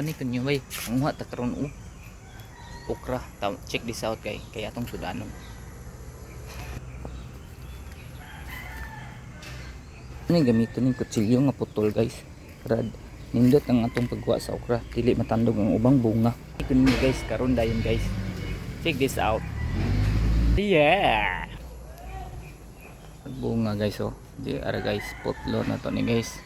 pani kanyo bay. Ang ta karon oh. Okra. Ta check this out kay kay atong sudanon. Ano yung gamiton ng kutsilyo nga putol guys. Rad. Nindot ang atong pagkuha sa okra. Dili matandog ang ubang bunga. Ito guys, karon dayon guys. Check this out. Yeah! Bunga guys oh. Di ara guys, putlo na to ni guys.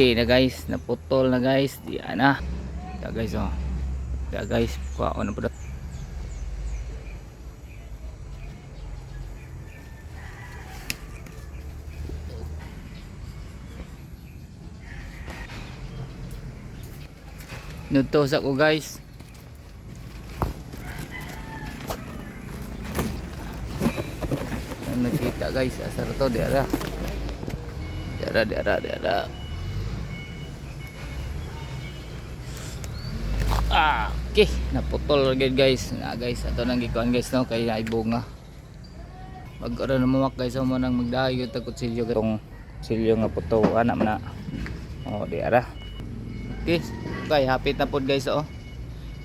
Okay na guys, naputol na guys. Di na. Ya guys oh. Ya guys, kuha ko na. Nutos ako guys. Nakita guys, asar to di ara. Di ara, Ah, okay, naputol agad guys. Na guys, ato nang gikuan guys no kay ay bunga. Mag ara na mamak guys mo nang magdayo ta kutsilyo katong kutsilyo nga puto ana man na. Oh, di ara. Okay, okay, hapit na pod guys oh.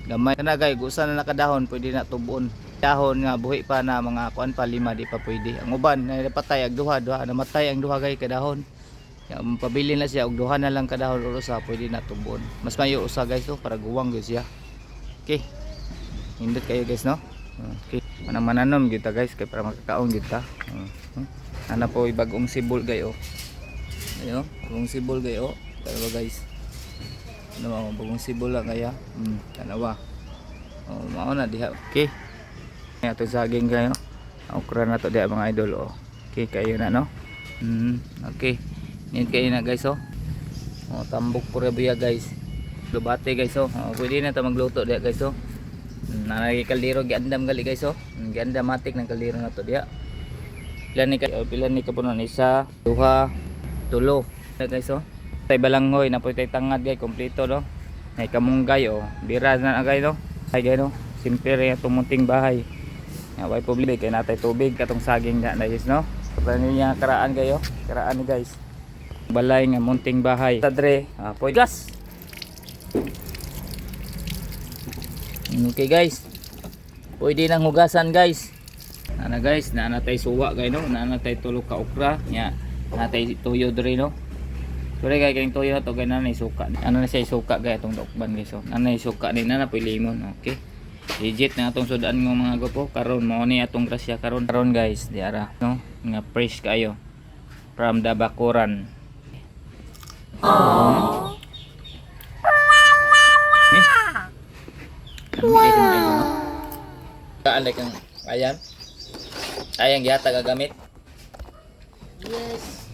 Gamay na guys, gusa na nakadahon, pwede na tubuon. Dahon nga buhi pa na mga kuan pa lima di pa pwede. Ang uban na patay ag duha, duha namatay ang duha guys kadahon. Yang pabili na siya og duha na lang kadahon o usa pwede na tubuon. Mas mayo usa guys to para guwang guys siya. Okay. Hindot kayo guys no. Okay. Manang mananom kita guys kay para makakaon kita. Uh, Ana po bagong sibol gayo. Ayo, bagong sibol gayo. Pero guys ano mo bagong sibol lang kaya hmm tanawa oh mao na diha okay ato saging kayo okra na to diha mga idol oh okay kayo na no hmm okay need kayo na guys oh oh tambok pura biya guys lubate guys oh, oh pwede na ta magluto diha guys oh nanay kaldero giandam gali guys oh giandam matik ng kaldero na to diha Pilan ni ka pilan ni kapunon isa, duha, tulo. Na guys oh. Tay balanghoy na tay tangad gay kompleto no. May kamunggay oh. Bira na na gay no. Ay no. Simple rin itong munting bahay. Nga way problema kay natay tubig katong saging na guys no. Paano niya karaan kayo? Karaan guys. Balay nga munting bahay. Tadre, ah, poy gas. Okay guys. Pwede nang hugasan guys. Ana guys, na natay suwa gay no, na natay tulo ka okra, nya natay tuyo diri no. Sure kay kayong tuyo to gay nanay suka. Ano na siya suka gay atong dokban guys so. Nanay suka ni na napoy limon, okay. Legit na atong sudan ng mga gopo karon mo ni atong grasya karon karon guys di ara no nga fresh kayo from the bakuran Aww. Eh? No? Kaalay kang ayan. Ayang gihata gagamit. Yes.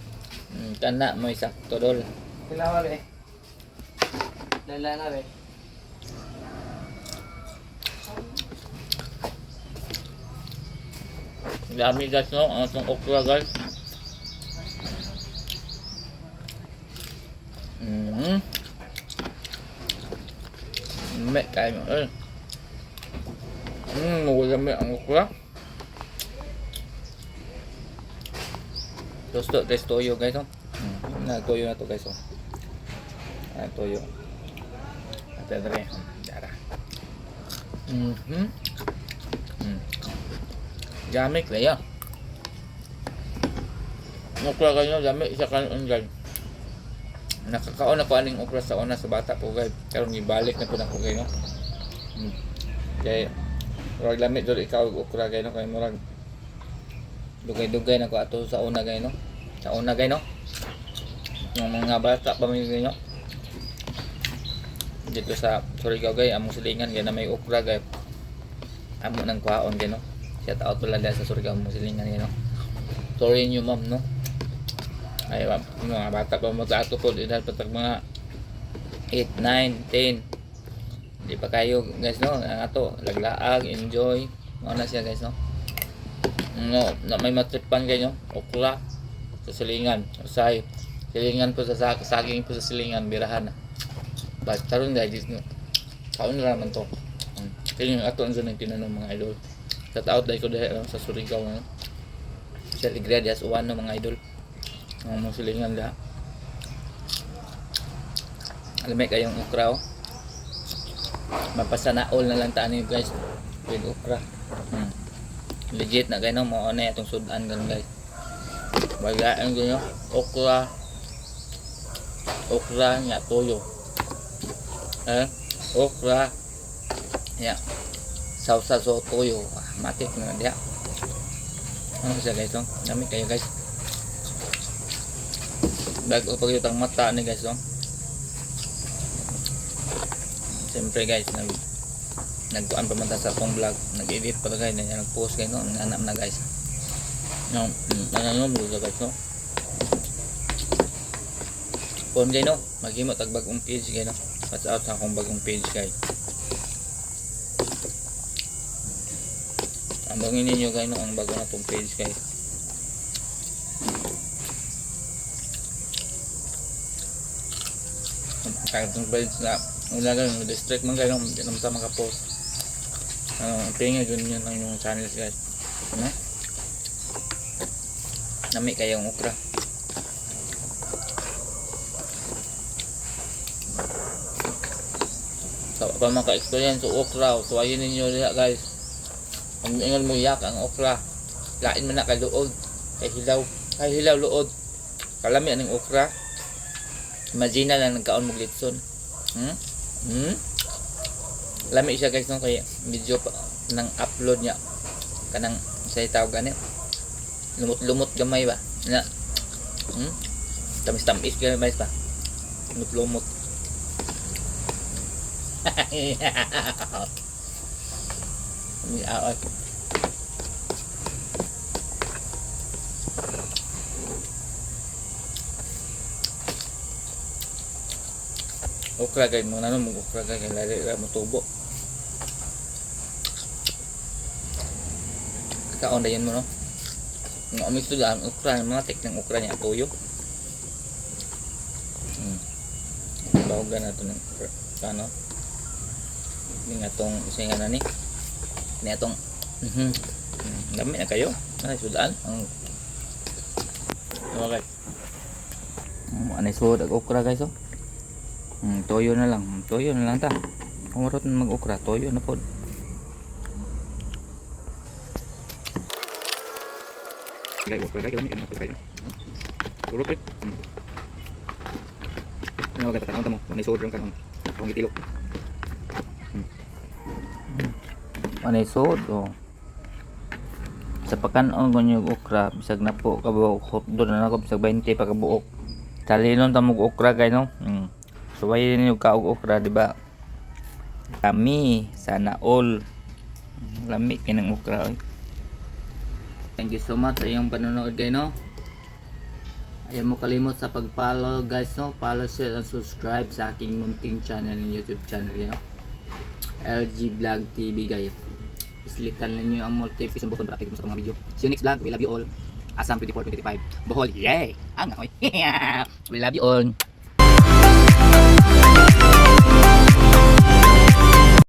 Hmm, kana mo isa todol. Kilawa be. Lala na be. Dami guys no, ang atong okra guys. Mm. Mẹ cay mà ơi. Mm, mùi ra mẹ ang okra. Terus to test toyo guys oh. Hmm. Na toyo na to guys oh. Ah, toyo. Ate dre. Dara. Mhm. Mm. Gamit lah ya. Okra kayo, gamit isa kanon guys. Nakakaon ako aning okra sa una sa bata po guys. Karon gibalik na po na ko guys no. Hmm. Kaya Murag lamit dito ikaw og okra kay no kay murag dugay-dugay na ko ato sa una kay no. Sa una kay no. Yung mga bata pa mi kay no. Dito sa Surigao gay among silingan kay na may okra gay. Amo nang kwaon kay no. Shout out pala sa Surigao among silingan kay no. Sorry niyo ma'am no. Ay mga bata pa mo sa ato po dahil patag mga 8, 9, 10 di pa kayo guys no? Ang ato laglaag enjoy. Mo na siya guys no? No na may matripan kayo okra sa silingan usay. Silingan po sa sa- saging po sa silingan birahan. Na but taron dahil no? Kaon na naman to. Kaya yung ato ang sanay tinanong mga idol. Shout out dahil ko dahil ano, sa Surigao no? Sir Igrad as one no mga idol. Ang musilingan da. Alam mo kayong okra oh. Mapasa na lang taan niyo guys. With okra. Hmm. Legit na kayo no mo na itong sudan ganun guys. Bagaan ko nyo. Okra. Okra nga toyo. Eh? Okra. Ya. Sausa so toyo. Ah, Matik na dia. Ano siya guys? Dami kayo guys. Bago pag yung mata ni guys oh. Siyempre guys, nag nagkuan pa man sa akong vlog, nag-edit pa guys, na nag-post kayo no, nanam na guys. No, nanam mo guys no. Kung kayo no, maghimo tag bagong page kayo no. Watch out sa akong bagong page guys. Ambangin ninyo guys no, ang bago na tong page guys. Kahit itong page na wala lang, district man kayo, hindi naman sa makapost. Ano, ang tingin yun yun ang yung channels guys. Ano? Nami kayong okra. Sa pa maka-experience sa okra, so ayun ninyo diha guys. Ang ingon mo yak ang okra. Lain man na kay luod, kay hilaw, kay hilaw luod. Kalami aning okra. Imagine lang nagkaon mo litson. Hmm? Hmm? Lami siya guys no kay video pa nang upload niya kanang sa tawag ani lumot-lumot gamay ba na hmm? tamis-tamis gamay pa lumot-lumot Miawat. Okra kay mo nanon mo okra kay lali ra mo tubo. Kaon dayon mo no. Nga umix to lang okra mga tek ng okra niya tuyo. Hmm. Bawagan na to ng okra. Ano? Ini nga tong isa nga na ni. Ini atong mhm. Hmm, Dami na kayo. Ay sudan. Ang Okay. Um, anay sud ag okra guys oh. Hmm, toyo na lang. Hmm, Toyo na lang ta. Kung marot na mag-okra, toyo na po. Kaya okra kami kami kaya. Puro pre. Hmm. Ano kaya tatang mo? Anay sud ron kan. Kung gitilo. Hmm. Anay sud oh. Sa pakanon ko yung okra, bisag na po kabuok doon na ako bisag 20 pa kabuok. Talinon ta mo okra kay no. Hmm. Suwayin ninyo kaog okra, di ba? Kami, sana all. Lami kay ng okra. Oy. Thank you so much sa iyong panonood kayo, no? Ayaw mo kalimot sa pag-follow, guys, no? Follow, share, and subscribe sa aking munting channel and YouTube channel, you know? LG Vlog TV, guys. Islikan ninyo ang multi-piece ng bukod para sa mga video. See you next vlog. We love you all. Asam 24-25. Bohol, yay! Ang akoy. We love you all.